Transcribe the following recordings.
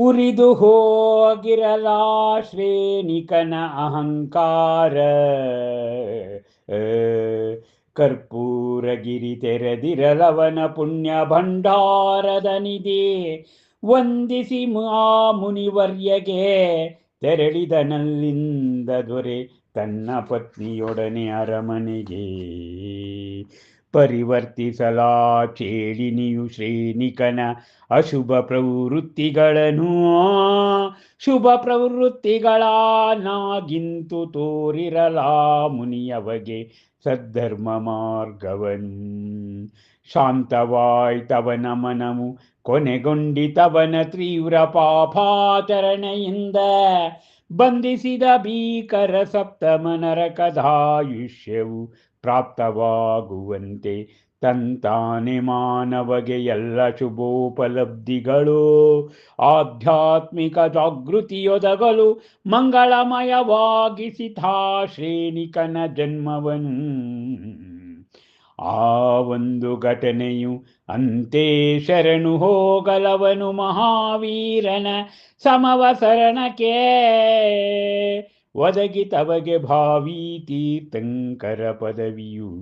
ಉರಿದು ಹೋಗಿರಲ ಶ್ರೇಣಿಕನ ಅಹಂಕಾರ. ಕರ್ಪೂರಗಿರಿ ತೆರೆದಿರಲವನ ಪುಣ್ಯ ಭಂಡಾರದ ನಿಧಿ. ವಂದಿಸಿ ಮಾ ಮುನಿವರ್ಯಗೆ ತೆರಳಿದನಲ್ಲಿಂದ ದೊರೆ ತನ್ನ ಪತ್ನಿಯೊಡನೆ ಅರಮನೆಗೆ. ಪರಿವರ್ತಿಸಲಾ ಚೇಳಿನಿಯು ಶ್ರೇಣಿಕನ ಅಶುಭ ಪ್ರವೃತ್ತಿಗಳನ್ನು ಶುಭ ಪ್ರವೃತ್ತಿಗಳ ನಾಗಿಂತು ತೋರಿರಲಾ ಮುನಿಯವಗೆ ಸದ್ಧರ್ಮ ಮಾರ್ಗವನ್. ಶಾಂತವಾಯ್ತವನ ಮನವು ಕೊನೆಗೊಂಡಿತವನ ತೀವ್ರ ಪಾಪಾಚರಣೆಯಿಂದ. ಬಂಧಿಸಿದ ಭೀಕರ ಸಪ್ತಮ ನರಕದಾಯುಷ್ಯವು ಪ್ರಾಪ್ತವಾಗುವಂತೆ ತಂತಾನೆ ಮಾನವಗೆ ಎಲ್ಲ ಶುಭೋಪಲಬ್ಧಿಗಳು. ಆಧ್ಯಾತ್ಮಿಕ ಜಾಗೃತಿಯೊದಗಲು ಮಂಗಳಮಯವಾಗಿಸಿತಾ ಶ್ರೇಣಿಕನ ಜನ್ಮವನು ಆ ಒಂದು ಘಟನೆಯು ಅಂತೆ ಶರಣು ಹೋಗಲವನು ಮಹಾವೀರನ ಸಮವಸರಣಕ್ಕೆ. ಒದಗಿ ತವಗೆ ಭಾವಿ ತೀರ್ಥಂಕರ ಪದವಿಯು.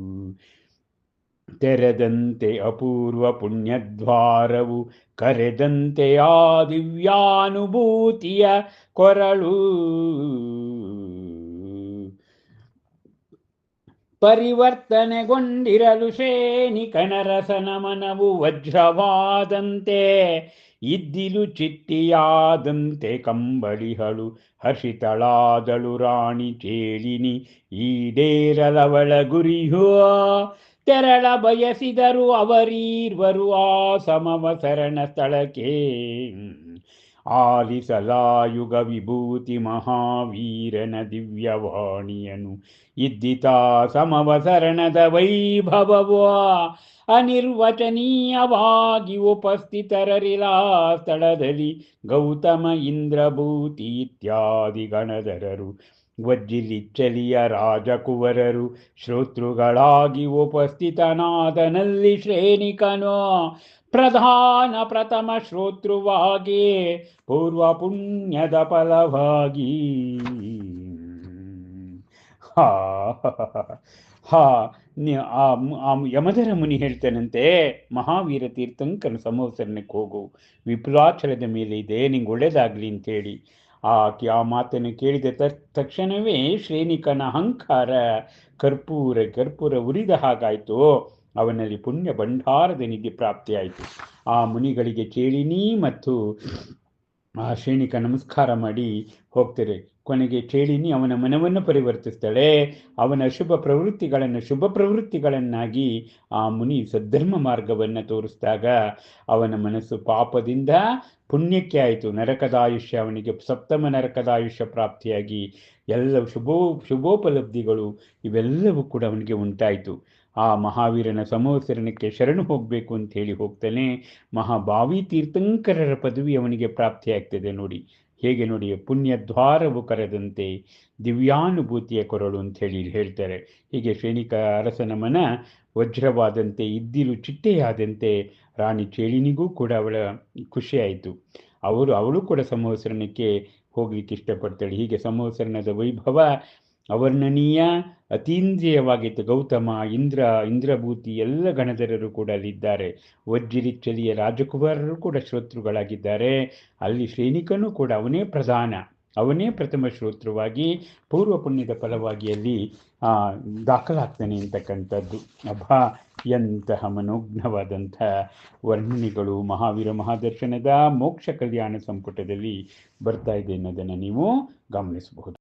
ತೆರೆದಂತೆ ಅಪೂರ್ವ ಪುಣ್ಯದ್ವಾರವು, ಕರೆದಂತೆ ಆ ದಿವ್ಯಾನುಭೂತಿಯ ಕೊರಳು. ಪರಿವರ್ತನೆಗೊಂಡಿರಲು ಶ್ರೇಣಿಕನ ರಸನ ಮನವು ವಜ್ರವಾದಂತೆ, ಇದ್ದಿಲು ಚಿಟ್ಟಿಯಾದಂತೆ ಕಂಬಳಿಹಳು ಹರ್ಷಿತಳಾದಳು ರಾಣಿ ಚೇಳಿನಿ ಈಡೇರಲವಳ ಗುರಿಯೋ. ತೆರಳ ಬಯಸಿದರು ಅವರೀರ್ವರು ಆ ಸಮವಸರಣ ಸ್ಥಳಕ್ಕೆ. ಆಲಿಸಲಾಯುಗ ವಿಭೂತಿ ಮಹಾವೀರನ ದಿವ್ಯವಾಣಿಯನು ಇದ್ದಿತಾ ಸಮವಸರಣದ ವೈಭವವ ಅನಿರ್ವಚನೀಯವಾಗಿ ಉಪಸ್ಥಿತರರಿಲ ಸ್ಥಳದಲ್ಲಿ ಗೌತಮ ಇಂದ್ರಭೂತಿ ಇತ್ಯಾದಿ ಗಣಧರರು. ವಜ್ಜಿಲಿಚ್ಚಲಿಯ ರಾಜಕುವರರು ಶ್ರೋತೃಗಳಾಗಿ ಉಪಸ್ಥಿತನಾದನಲ್ಲಿ ಶ್ರೇಣಿಕನು. ಪ್ರಧಾನ ಪ್ರಥಮ ಶ್ರೋತೃವಾಗಿ, ಪೂರ್ವ ಪುಣ್ಯದ ಫಲವಾಗಿ. ಹಾ ಹಾ ಆ ಯಮಧರ ಮುನಿ ಹೇಳ್ತಾನಂತೆ, ಮಹಾವೀರ ತೀರ್ಥಂಕನ ಸಮವಸರಣಕ್ಕೆ ಹೋಗು. ವಿಪುಲಾಚಲದ ಮೇಲೆ ಇದೆ, ನಿಂಗೆ ಒಳ್ಳೇದಾಗ್ಲಿ ಅಂತೇಳಿ. ಆಕೆ ಆ ಮಾತನ್ನು ಕೇಳಿದ ತಕ್ಷಣವೇ ಶ್ರೇಣಿಕನ ಅಹಂಕಾರ ಕರ್ಪೂರ ಕರ್ಪೂರ ಉರಿದ ಹಾಗಾಯಿತು. ಅವನಲ್ಲಿ ಪುಣ್ಯ ಭಂಡಾರದ ನಿಧಿ ಪ್ರಾಪ್ತಿಯಾಯಿತು. ಆ ಮುನಿಗಳಿಗೆ ಕೇಳಿನಿ ಮತ್ತು ಆ ಶ್ರೇಣಿಕ ನಮಸ್ಕಾರ ಮಾಡಿ ಹೋಗ್ತಾರೆ ಕೊನೆಗೆ ಕೇಳಿನಿ ಅವನ ಮನವನ್ನು ಪರಿವರ್ತಿಸ್ತಾಳೆ. ಅವನ ಶುಭ ಪ್ರವೃತ್ತಿಗಳನ್ನು, ಶುಭ ಪ್ರವೃತ್ತಿಗಳನ್ನಾಗಿ ಆ ಮುನಿ ಸದ್ಧರ್ಮ ಮಾರ್ಗವನ್ನು ತೋರಿಸಿದಾಗ ಅವನ ಮನಸ್ಸು ಪಾಪದಿಂದ ಪುಣ್ಯಕ್ಕೆ ಆಯಿತು. ನರಕದ ಆಯುಷ್ಯ ಅವನಿಗೆ ಸಪ್ತಮ ನರಕದಾಯುಷ್ಯ ಪ್ರಾಪ್ತಿಯಾಗಿ ಎಲ್ಲ ಶುಭೋ, ಶುಭೋಪಲಬ್ಧಿಗಳು ಇವೆಲ್ಲವೂ ಕೂಡ ಅವನಿಗೆ ಉಂಟಾಯಿತು. ಆ ಮಹಾವೀರನ ಸಮವಸರಣಕ್ಕೆ ಶರಣು ಹೋಗಬೇಕು ಅಂತ ಹೇಳಿ ಹೋಗ್ತಾನೆ. ಮಹಾಭಾವಿ ತೀರ್ಥಂಕರರ ಪದವಿ ಅವನಿಗೆ ಪ್ರಾಪ್ತಿಯಾಗ್ತದೆ ನೋಡಿ. ಹೇಗೆ ನೋಡಿ, ಪುಣ್ಯ ದ್ವಾರವು ಕರೆದಂತೆ ದಿವ್ಯಾನುಭೂತಿಯ ಕೊರಳು ಅಂತ ಹೇಳಿ ಹೇಳ್ತಾರೆ. ಹೀಗೆ ಶ್ರೇಣಿಕ ಅರಸನ ಮನ ವಜ್ರವಾದಂತೆ, ಇದ್ದಿಲು ಚಿಟ್ಟೆಯಾದಂತೆ ರಾಣಿ ಚೇಳಿನಿಗೂ ಕೂಡ ಅವಳ ಖುಷಿಯಾಯಿತು. ಅವರು, ಅವಳು ಕೂಡ ಸಮವಸರಣಕ್ಕೆ ಹೋಗ್ಲಿಕ್ಕೆ ಇಷ್ಟಪಡ್ತಾಳೆ. ಹೀಗೆ ಸಮವಸರಣದ ವೈಭವ ಅವರ್ಣನೀಯ ಅತೀಂದ್ರಿಯವಾಗಿತ್ತು ಗೌತಮ, ಇಂದ್ರ, ಇಂದ್ರಭೂತಿ ಎಲ್ಲ ಗಣಧರರು ಕೂಡ ಅಲ್ಲಿದ್ದಾರೆ ವಜ್ರಿಚ್ಚಲಿಯ ರಾಜಕುಮಾರರು ಕೂಡ ಶ್ರೋತೃಗಳಾಗಿದ್ದಾರೆ. ಅಲ್ಲಿ ಶ್ರೇಣಿಕನೂ ಕೂಡ ಅವನೇ ಪ್ರಧಾನ. ಅವನೇ ಪ್ರಥಮ ಶ್ರೋತೃವಾಗಿ, ಪೂರ್ವ ಪುಣ್ಯದ ಫಲವಾಗಿ ಅಲ್ಲಿ ದಾಖಲಾಗ್ತಾನೆ ಅಂತಕ್ಕಂಥದ್ದು. ಅಭಾ, ಎಂತಹ ಮನೋಜ್ಞವಾದಂಥ ವರ್ಣನೆಗಳು, ಮಹಾವೀರ ಮಹಾದರ್ಶನದ ಮೋಕ್ಷ ಕಲ್ಯಾಣ ಸಂಪುಟದಲ್ಲಿ ಬರ್ತಾ ಇದೆ ಅನ್ನೋದನ್ನು ನೀವು ಗಮನಿಸಬಹುದು.